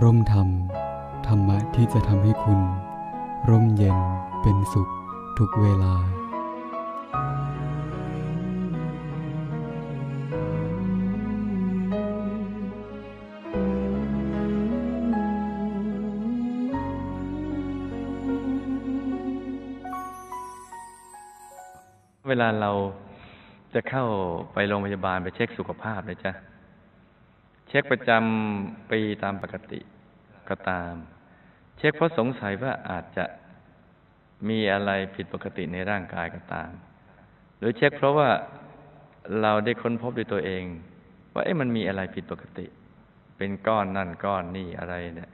ร่มธรรม ธรรมะที่จะทำให้คุณ ร่มเย็นเป็นสุขทุกเวลา เวลาเราจะเข้าไปโรงพยาบาลไปเช็คสุขภาพเลยจ้ะ ช็คประจำปีตามปกติก็ตาม เช็คเพราะสงสัยว่าอาจจะมีอะไรผิดปกติในร่างกายก็ตาม หรือเช็คเพราะว่าเราได้ค้นพบด้วยตัวเอง ว่าเอ๊ะมันมีอะไรผิดปกติ เป็นก้อนนั่นก้อนนี่อะไรเนี่ย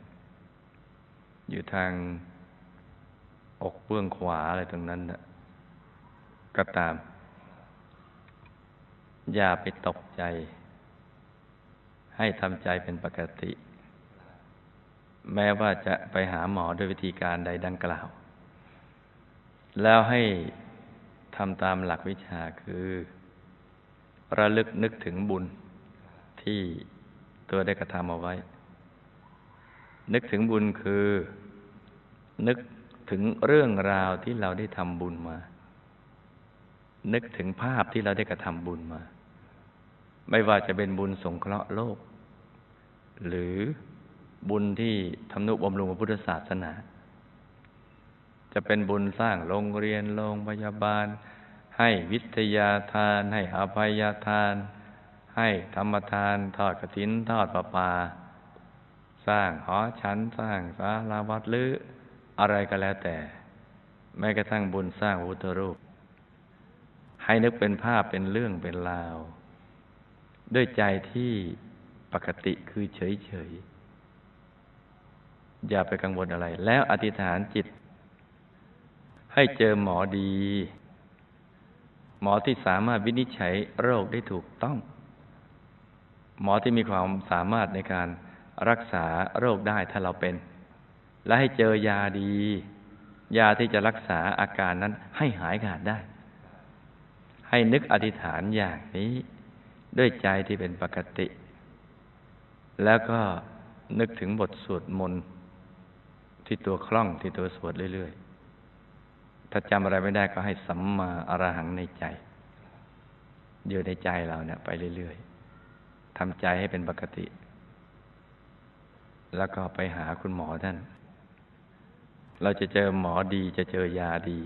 อยู่ทางอกเบื้องขวาอะไรตรงนั้นน่ะก็ตาม อย่าไปตกใจ ให้ทำใจเป็นปกติ แม้ว่าจะไปหาหมอด้วยวิธีการใดดังกล่าว แล้วให้ทำตามหลักวิชาคือ ระลึกนึกถึงบุญที่ตัวได้กระทำเอาไว้ นึกถึงบุญคือ นึกถึงเรื่องราวที่เราได้ทำบุญมา นึกถึงภาพที่เราได้กระทำบุญมา ไม่ว่าจะเป็นบุญสงเคราะห์โลก หรือบุญที่ทำนุบำรุงพระพุทธศาสนา จะเป็นบุญสร้างโรงเรียนโรงพยาบาล ให้วิทยาทาน ให้อภัยทาน ให้ธรรมทาน ทอดกฐินทอดประปา สร้างหอฉันสร้างศาลาวัดหรืออะไรก็แล้วแต่ แม้กระทั่งบุญสร้างพระพุทธรูป ให้นึกเป็นภาพเป็นเรื่องเป็นราว ด้วยใจที่ ปกติคือเฉยเฉยอย่าไปกังวลอะไร แล้วอธิษฐานจิต ให้เจอหมอดี หมอที่สามารถวินิจฉัยโรคได้ถูกต้อง หมอที่มีความสามารถในการรักษาโรคได้ถ้าเราเป็น และให้เจอยาดี ยาที่จะรักษาอาการนั้นให้หายขาดได้ ให้นึกอธิษฐานอย่างนี้ ด้วยใจที่เป็นปกติ แล้วก็นึกถึงบทสวดมนต์ที่ตัวคล่องที่ตัวสวดเรื่อย ๆ ถ้าจำอะไรไม่ได้ก็ให้สัมมาอรหังในใจ อยู่ในใจเราเนี่ยไปเรื่อย ๆทำใจให้เป็นปกติ แล้วก็ไปหาคุณหมอท่าน เราจะเจอหมอดีจะเจอยาดี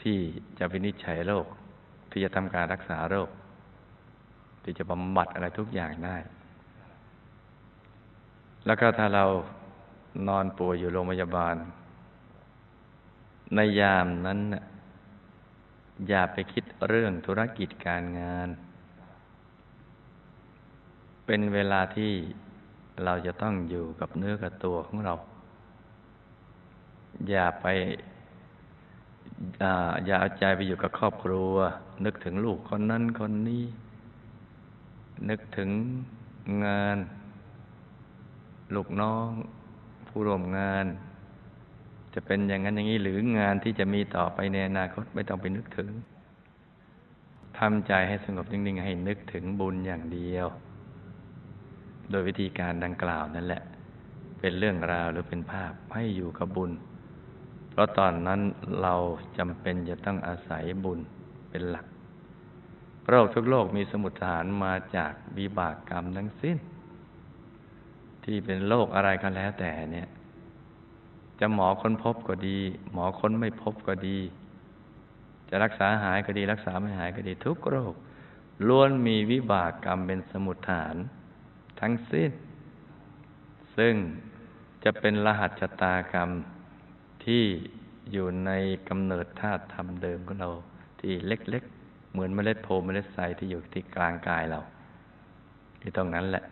ที่จะวินิจฉัยโรคที่จะทำการรักษาโรค ที่จะบำบัดอะไรทุกอย่างได้ แล้วก็ถ้าเรานอนป่วยอยู่โรงพยาบาล ในยามนั้นน่ะอย่าไปคิดเรื่องธุรกิจการงาน เป็นเวลาที่เราจะต้องอยู่กับเนื้อกับตัวของเรา อย่าไปอย่าเอาใจไปอยู่กับครอบครัว นึกถึงลูกคนนั้นคนนี้ นึกถึงงาน ลูกน้อง ผู้ร่วมงาน จะเป็นอย่างนั้นอย่างนี้หรืองานที่จะมีต่อไปในอนาคตไม่ต้องไปนึกถึงทำใจให้สงบนิ่งๆให้นึกถึงบุญอย่างเดียว โดยวิธีการดังกล่าวนั่นแหละ เป็นเรื่องราวหรือเป็นภาพให้อยู่กับบุญ เพราะตอนนั้นเราจำเป็นจะต้องอาศัยบุญเป็นหลัก โรคทุกโรคมีสมุทฐานมาจากวิบากกรรมทั้งสิ้น ที่เป็นโรคอะไรก็แล้วแต่เนี่ย จะหมอค้นพบก็ดี หมอค้นไม่พบก็ดี จะรักษาหายก็ดี รักษาไม่หายก็ดีทุกโรคล้วนมีวิบากกรรมเป็นสมุทฐาน ทั้งสิ้น ซึ่งจะเป็นรหัสชะตากรรมที่อยู่ในกำเนิดธาตุธรรมเดิมของเราที่เล็ก เหมือนเมล็ดโพเมล็ดไซที่อยู่ที่กลางกายเรา ที่ตรงนั้นแหละ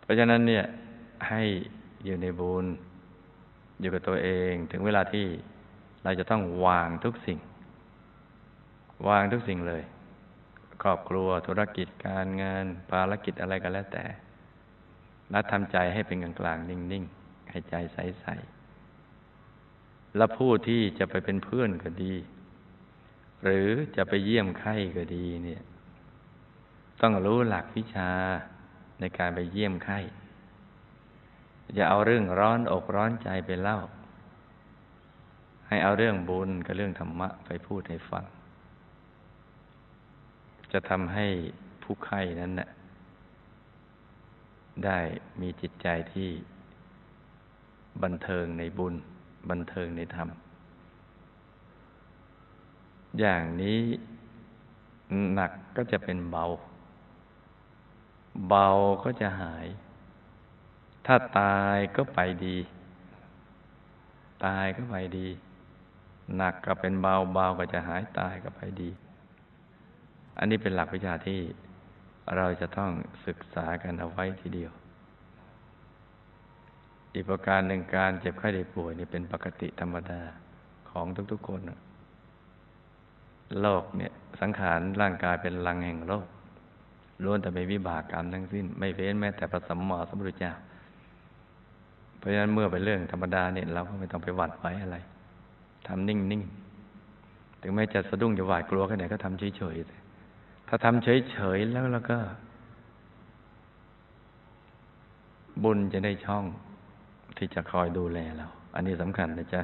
เพราะฉะนั้นเนี่ยให้อยู่ในบุญอยู่กับตัวเองถึงเวลาที่เราจะต้องวางทุกสิ่ง วางทุกสิ่งเลย ครอบครัวธุรกิจการงาน ภารกิจอะไรก็แล้วแต่แล้วทำใจให้เป็นกลางกลางนิ่งๆให้ใจใสๆแล้วผู้ที่จะไปเป็นเพื่อนก็ดี หรือจะไปเยี่ยมไข้ก็ดีเนี่ย ต้องรู้หลักวิชาในการไปเยี่ยมไข้อย่าเอาเรื่องร้อนอกร้อนใจไปเล่า ให้เอาเรื่องบุญกับเรื่องธรรมะไปพูดให้ฟัง จะทำให้ผู้ไข้นั้นนะ่ะได้มีจิตใจที่บันเทิงในบุญ บันเทิงในธรรม อย่างนี้หนักก็จะเป็นเบา เบาก็จะหาย ถ้าตายก็ไปดี ตายก็ไปดี หนักก็เป็นเบาเบาก็จะหายตายก็ไปดี อันนี้เป็นหลักวิชาที่เราจะต้องศึกษากันเอาไว้ทีเดียว อีกประการหนึ่งการเจ็บไข้ได้ป่วยนี่เป็นปกติธรรมดาของทุกๆคน โลกเนี่ย สังขารร่างกายเป็นลังแห่งโลกล้วนแต่เป็นวิบากกรรมทั้งสิ้น ไม่เว้นแม้แต่พระสัมมาสัมพุทธเจ้า เพราะฉะนั้นเมื่อเป็นเรื่องธรรมดาเนี่ยเราก็ไม่ต้องไปหวั่นไหวอะไรทำนิ่งๆ ถึงแม้จะสะดุ้งจะหวาดกลัวแค่ไหนก็ทำเฉยๆ ถ้าทำเฉยๆ แล้วแล้วก็ บุญจะได้ช่องที่จะคอยดูแลเรา อันนี้สำคัญนะจ๊ะ